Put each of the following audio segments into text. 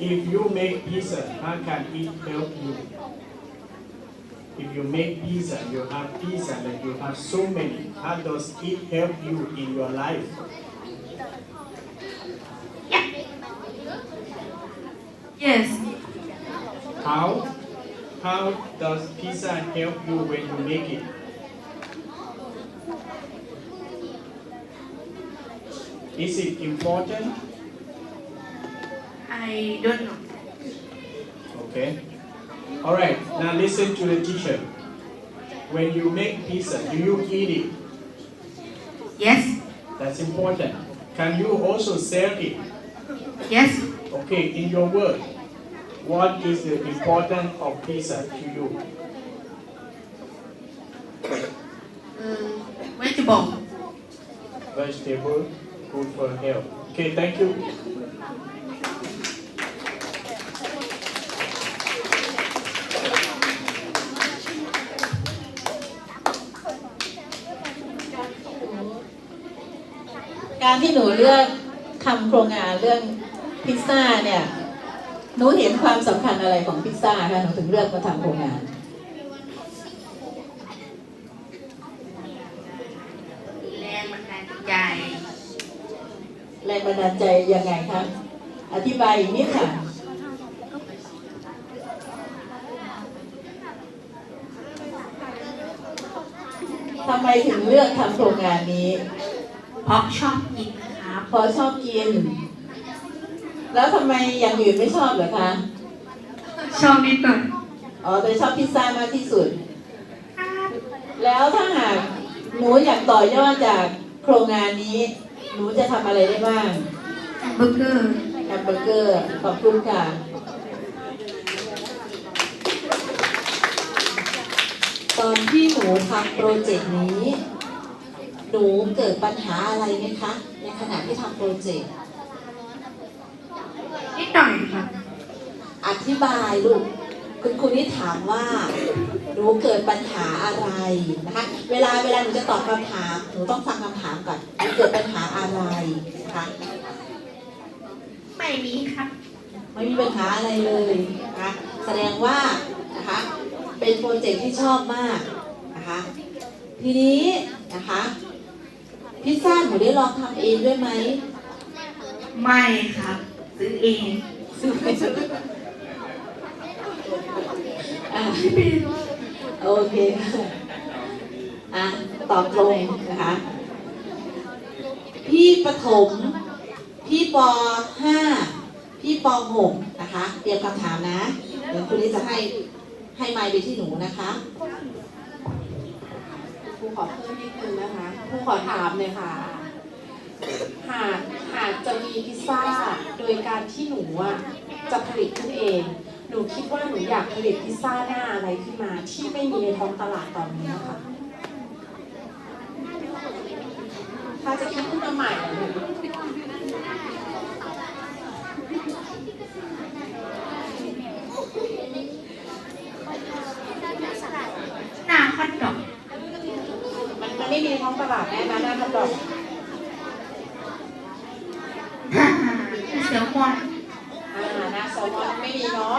if you make pizza how can it help you? If you make pizza you have pizza like you have so many how does it help you in your life? Yes. how? How does pizza help you when you make it? Is it important I don't know. Okay. All right. Now listen to the teacher. When you make pizza, do you eat it? Yes. That's important. Can you also sell it? Yes. Okay. In your word, what is the importance of pizza to you? Uh, vegetable. Vegetable, good for health. Okay. Thank you. การที่หนูเลือกทำโครงงานเรื่องพิซซ่าเนี่ยหนูเห็นความสำคัญอะไรของพิซซ่าคะหนูถึงเลือกมาทำโครงงาน แรงบันดาลใจ แรงบันดาลใจยังไงคะอธิบายอีกนิดค่ะ ทำไมถึงเลือกทำโครงงานนี้ เพราะชอบกินนะครับเพราะชอบกิน แล้วทำไมอย่างอื่นไม่ชอบเหรอคะ ชอบนิดหน่อยอ๋อแต่ชอบพิซซ่ามากที่สุด แล้วถ้าหากหนูอยากต่อยอดจากโครงงานนี้ หนูจะทำอะไรได้บ้างเบอร์เกอร์แฮมเบอร์เกอร์ ขอบคุณค่ะ ตอนที่หนูทำโปรเจกต์นี้ หนูเกิดปัญหาอะไรไหมคะ ในขณะที่ทำโปรเจกต์นิดหน่อยครับอธิบายลูกคุณครูนี่ถามว่าหนูเกิดปัญหาอะไรนะคะ เวลาเวลาหนูจะตอบคำถามหนูต้องฟังคำถามก่อนหนูเกิดปัญหาอะไรนะคะไม่มีครับไม่มีปัญหาอะไรเลยนะคะแสดงว่านะคะเป็นโปรเจกต์ที่ชอบมากนะคะทีนี้นะคะ พิซซ่าหนูได้ลองทำเองด้วยไหม ไม่ครับ ซื้อเองซื้อไปซื้ออะโอเคอะตอบตรงนะคะ พี่ประถม พี่ปห้าพี่ปหกนะคะ เตรียมคำถามนะ เดี๋ยวคุณนี้จะให้ให้ไมค์ไปที่หนูนะคะครู ขอเพิ่มนิดนึงนะคะครูขอถามเลยค่ะ หากหากจะมีพิซซ่าโดยการที่หนูอะจะผลิตขึ้นเอง หนูคิดว่าหนูอยากผลิตพิซซ่าหน้าอะไรขึ้นมา ที่ไม่มีในท้องตลาดตอนนี้ค่ะถ้าจะคิดขึ้นมาใหม่หนูาฮอตดอก มันมัน ไม่มีในท้องตลาดแน่นะหน้าทดลองเซลมอนอ่าหน้าแซลมอนไม่มีเนาะ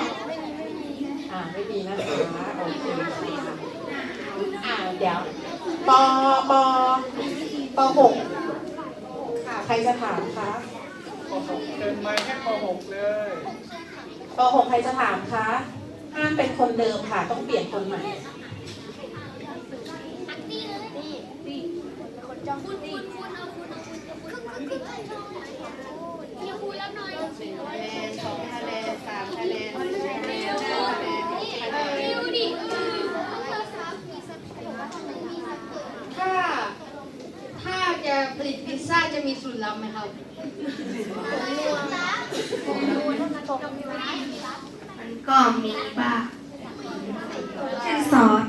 อ่าไม่มีนะคะโอเคค่ะอ่าเดี๋ยวปปปหกค่ะใครจะถามคะป .6 เดินไม้แค่ป .6 เลยปหกใครจะถามคะห้ามเป็นคนเดิมค่ะต้องเปลี่ยนคนใหม่ ถ้าถ้าจะผลิตพิซซ่าจะมีสูตรลับไหมครับมันก็มีบ้างเช่นซอส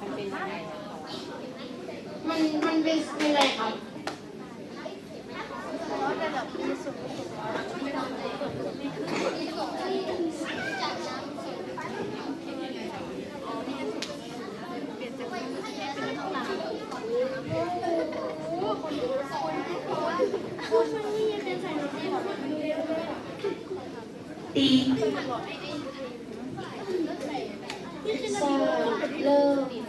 มันเป็นยังไง มันมันเป็นเป็นอะไรครับ ค ตีพิซาเริ่ม